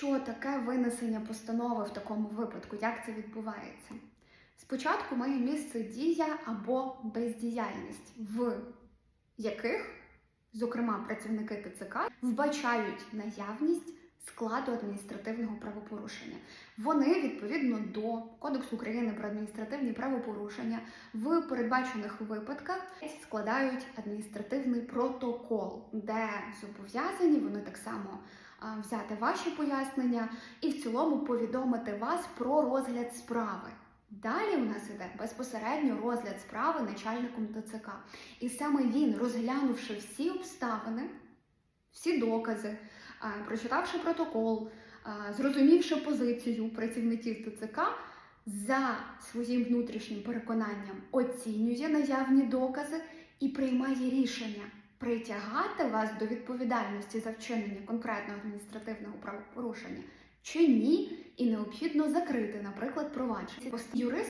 Що таке винесення постанови в такому випадку? Як це відбувається? Спочатку має місце дія або бездіяльність, в яких, зокрема, працівники ТЦК вбачають наявність складу адміністративного правопорушення. Вони відповідно до Кодексу України про адміністративні правопорушення в передбачених випадках складають адміністративний протокол, де зобов'язані вони так само взяти ваші пояснення і в цілому повідомити вас про розгляд справи. Далі у нас іде безпосередньо розгляд справи начальником ТЦК. І саме він, розглянувши всі обставини, всі докази, прочитавши протокол, зрозумівши позицію працівників ТЦК, за своїм внутрішнім переконанням оцінює наявні докази і приймає рішення притягати вас до відповідальності за вчинення конкретного адміністративного правопорушення чи ні, і необхідно закрити, наприклад, провадження. Юрист